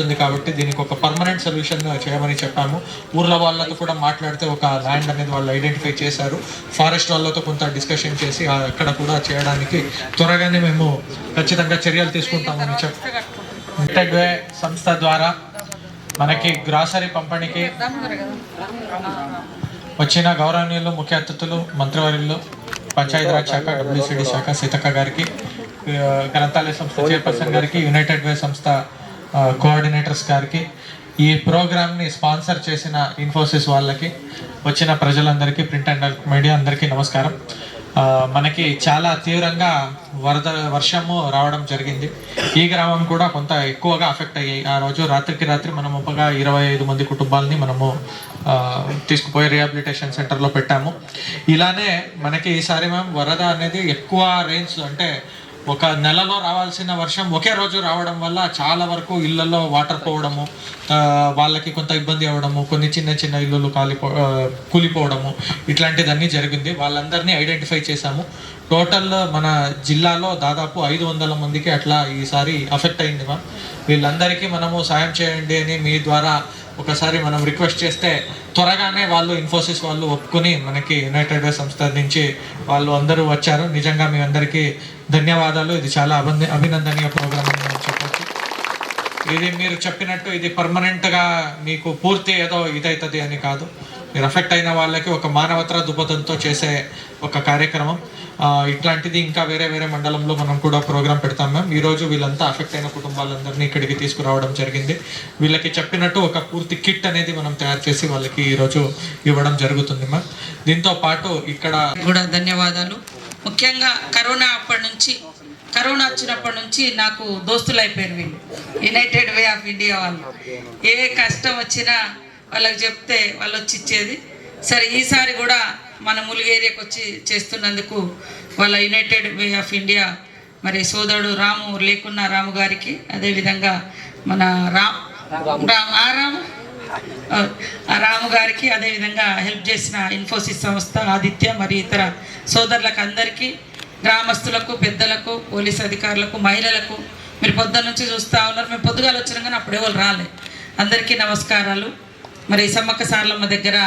ఉంది కాబట్టి దీనికి ఒక పర్మనెంట్ సొల్యూషన్ చేయమని చెప్పాము. ఊర్ల వాళ్ళతో కూడా మాట్లాడితే ఒక ల్యాండ్ అనేది వాళ్ళు ఐడెంటిఫై చేశారు. ఫారెస్ట్ వాళ్ళతో కొంత డిస్కషన్ చేసి అక్కడ కూడా చేయడానికి త్వరగానే మేము ఖచ్చితంగా చర్యలు తీసుకుంటామని చెప్ ఇంటెగ్వే సంస్థ ద్వారా మనకి గ్రాసరీ పంపిణీకి వచ్చిన గౌరవనీయులు ముఖ్య అతిథులు మంత్రివర్యులు పంచాయతీరాజ్ శాఖ డబ్ల్యూసిడి శాఖ సీతక్క గారికి గ్రంథాలయ సంస్థ చైర్పర్సన్ గారికి యునైటెడ్ వే సంస్థ కోఆర్డినేటర్స్ గారికి ఈ ప్రోగ్రామ్ని స్పాన్సర్ చేసిన ఇన్ఫోసిస్ వాళ్ళకి వచ్చిన ప్రజలందరికీ ప్రింట్ అండ్ మీడియా అందరికీ నమస్కారం. మనకి చాలా తీవ్రంగా వరద వర్షము రావడం జరిగింది. ఈ గ్రామం కూడా కొంత ఎక్కువగా అఫెక్ట్ అయ్యాయి. ఆ రోజు రాత్రికి రాత్రి మనం ముప్పగా ఇరవై ఐదు మంది కుటుంబాలని మనము తీసుకుపోయి రిహాబిలిటేషన్ సెంటర్లో పెట్టాము. ఇలానే మనకి ఈసారి మేము వరద అనేది ఎక్కువ రేంజ్ అంటే ఒక నెలలో రావాల్సిన వర్షం ఒకే రోజు రావడం వల్ల చాలా వరకు ఇళ్ళలో వాటర్ పోవడము వాళ్ళకి కొంత ఇబ్బంది అవ్వడము కొన్ని చిన్న చిన్న ఇల్లులు కాలిపో కూలిపోవడము ఇట్లాంటిదన్నీ జరిగింది. వాళ్ళందరినీ ఐడెంటిఫై చేశాము. టోటల్ మన జిల్లాలో దాదాపు ఐదు వందల మందికి అట్లా ఈసారి అఫెక్ట్ అయింది మా వీళ్ళందరికీ మనము సాయం చేయండి అని మీ ద్వారా ఒకసారి మనం రిక్వెస్ట్ చేస్తే త్వరగానే వాళ్ళు ఇన్ఫోసిస్ వాళ్ళు ఒప్పుకొని మనకి యునైటెడ్ సంస్థ నుంచి వాళ్ళు అందరూ వచ్చారు. నిజంగా మీ అందరికీ ధన్యవాదాలు. ఇది చాలా అభినంద అభినందనీయ ప్రోగ్రామ్ అని మనం చెప్పొచ్చు. ఇది మీరు చెప్పినట్టు ఇది పర్మనెంట్గా మీకు పూర్తి ఏదో ఇదవుతుంది అని కాదు. మీరు అఫెక్ట్ అయిన వాళ్ళకి ఒక మానవతర దృపథంతో చేసే ఒక కార్యక్రమం. ఇట్లాంటిది ఇంకా వేరే వేరే మండలంలో మనం కూడా ప్రోగ్రాం పెడతాం మ్యామ్. ఈరోజు వీళ్ళంతా అఫెక్ట్ అయిన కుటుంబాలందరినీ ఇక్కడికి తీసుకురావడం జరిగింది. వీళ్ళకి చెప్పినట్టు ఒక పూర్తి కిట్ అనేది మనం తయారు చేసి వాళ్ళకి ఈరోజు ఇవ్వడం జరుగుతుంది మ్యామ్. దీంతో పాటు ఇక్కడ కూడా ధన్యవాదాలు. ముఖ్యంగా కరోనా అప్పటి నుంచి కరోనా వచ్చినప్పటి నుంచి నాకు దోస్తులు అయిపోయారు వీళ్ళు. యునైటెడ్ వే ఆఫ్ ఇండియా వాళ్ళు. ఏ కష్టం వచ్చినా వాళ్ళకి చెప్తే వాళ్ళు వచ్చి ఇచ్చేది. సరే ఈసారి కూడా మన ములుగు ఏరియాకి వచ్చి చేస్తున్నందుకు వాళ్ళ యునైటెడ్ వే ఆఫ్ ఇండియా మరి సోదరుడు రాము లేకున్న రాము గారికి అదేవిధంగా మన రామ్ రామ్. ఆ రాము? ఆ రాము గారికి అదేవిధంగా హెల్ప్ చేసిన ఇన్ఫోసిస్ సంస్థ ఆదిత్య మరి ఇతర సోదరులకు అందరికీ గ్రామస్తులకు పెద్దలకు పోలీస్ అధికారులకు మహిళలకు మీరు పొద్దున్న నుంచి చూస్తూ ఉన్నారు. మేము పొద్దుగాల వచ్చినాం కానీ అప్పుడు ఎవరు రాలే. అందరికీ నమస్కారాలు. మరి సమ్మక్క సార్లమ్మ దగ్గర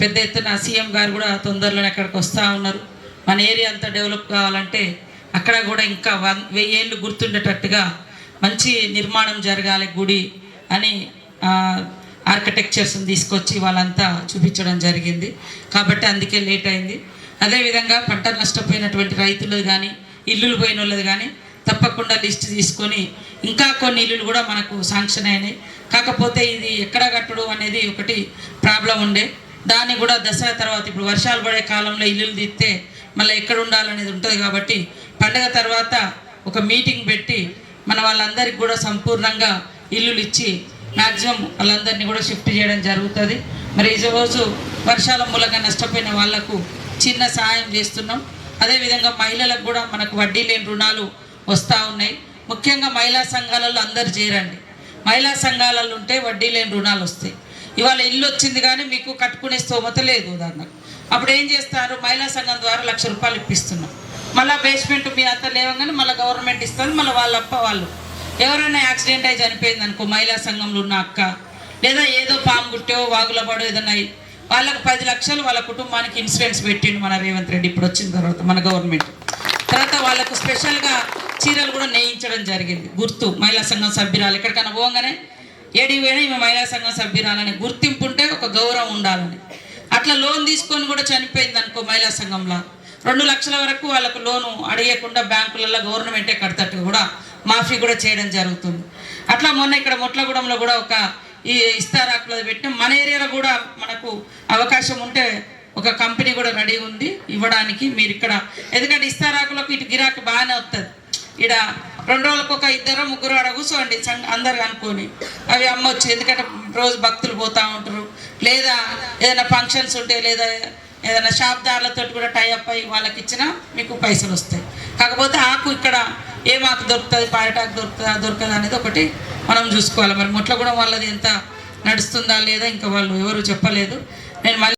పెద్ద ఎత్తున సీఎం గారు కూడా తొందరలోనే అక్కడికి వస్తూ ఉన్నారు. మన ఏరియా అంతా డెవలప్ కావాలంటే అక్కడ కూడా ఇంకా వన్ వెయ్యేళ్ళు గుర్తుండేటట్టుగా మంచి నిర్మాణం జరగాలి గుడి అని ఆర్కిటెక్చర్స్ని తీసుకొచ్చి వాళ్ళంతా చూపించడం జరిగింది. కాబట్టి అందుకే లేట్ అయింది. అదేవిధంగా పంట నష్టపోయినటువంటి రైతులు కానీ ఇల్లులు పోయిన వాళ్ళది కానీ తప్పకుండా లిస్ట్ తీసుకొని ఇంకా కొన్ని ఇల్లులు కూడా మనకు శాంక్షన్ అయినాయి. కాకపోతే ఇది ఎక్కడ కట్టడు అనేది ఒకటి ప్రాబ్లం ఉండే. దాన్ని కూడా దసరా తర్వాత ఇప్పుడు వర్షాలు పడే కాలంలో ఇల్లులు తీస్తే మళ్ళీ ఎక్కడ ఉండాలనేది ఉంటుంది కాబట్టి పండగ తర్వాత ఒక మీటింగ్ పెట్టి మన వాళ్ళందరికీ కూడా సంపూర్ణంగా ఇల్లులు ఇచ్చి మ్యాక్సిమం వాళ్ళందరినీ కూడా షిఫ్ట్ చేయడం జరుగుతుంది. మరి ఈరోజు రోజు వర్షాల మూలంగా నష్టపోయిన వాళ్ళకు చిన్న సహాయం చేస్తున్నాం. అదేవిధంగా మహిళలకు కూడా మనకు వడ్డీ లేని రుణాలు వస్తూ ఉన్నాయి. ముఖ్యంగా మహిళా సంఘాలలో అందరు చేరండి. మహిళా సంఘాలలో ఉంటే వడ్డీ లేని రుణాలు వస్తాయి. ఇవాళ ఇల్లు వచ్చింది కానీ మీకు కట్టుకునే స్తోమత లేదు ఉదాహరణకు అప్పుడు ఏం చేస్తారు? మహిళా సంఘం ద్వారా లక్ష రూపాయలు ఇప్పిస్తున్నాం. మళ్ళీ బేస్మెంట్ మీ అంతా లేవగానే మళ్ళీ గవర్నమెంట్ ఇస్తుంది మళ్ళీ వాళ్ళ అప్ప వాళ్ళు. ఎవరైనా యాక్సిడెంట్ అయి చనిపోయింది అనుకో మహిళా సంఘంలో ఉన్న అక్క లేదా ఏదో పాము గుట్టో వాగుల పడో ఏదన్నా వాళ్ళకు పది లక్షలు వాళ్ళ కుటుంబానికి ఇన్సూరెన్స్ పెట్టిండు మన రేవంత్ రెడ్డి. ఇప్పుడు వచ్చిన తర్వాత మన గవర్నమెంట్ తర్వాత వాళ్ళకు స్పెషల్గా చీరలు కూడా నేయించడం జరిగింది. గుర్తు మహిళా సంఘం సభ్యురాలు ఎక్కడికైనా పోగానే ఏడి ఈమె మహిళా సంఘం సభ్యురాలని గుర్తింపు ఉంటే ఒక గౌరవం ఉండాలని. అట్లా లోన్ తీసుకొని కూడా చనిపోయింది అనుకో మహిళా సంఘంలో. రెండు లక్షల వరకు వాళ్ళకు లోను అడిగకుండా బ్యాంకులలో గవర్నమెంటే కడతట్టు కూడా మాఫీ కూడా చేయడం జరుగుతుంది. అట్లా మొన్న ఇక్కడ మొట్లగూడెంలో కూడా ఒక ఈ ఇస్తారాకులో పెట్టిన మన ఏరియాలో కూడా మనకు అవకాశం ఉంటే ఒక కంపెనీ కూడా రెడీ ఉంది. ఇవ్వడానికి మీరు ఇక్కడ ఎందుకంటే ఇస్తారాకులకు ఇటు గిరాకు బాగానే వస్తుంది ఇక్కడ రెండు రోజులకు ఒక ఇద్దరు ముగ్గురు ఆడ కూర్చోండి అందరు అనుకొని. అవి అమ్మొచ్చు ఎందుకంటే రోజు భక్తులు పోతూ ఉంటారు. లేదా ఏదైనా ఫంక్షన్స్ ఉంటే లేదా ఏదైనా షాప్దారులతో కూడా టైఅప్ అయ్యి వాళ్ళకి ఇచ్చినా మీకు పైసలు వస్తాయి. కాకపోతే ఆకు ఇక్కడ ఏ మాకు దొరుకుతుంది పాయటాకు దొరుకుతుందా దొరకదా అనేది ఒకటి మనం చూసుకోవాలి. మరి ముట్లగూడెం కూడా వాళ్ళది ఎంత నడుస్తుందా లేదా ఇంకా వాళ్ళు ఎవరు చెప్పలేదు. నేను మళ్ళీ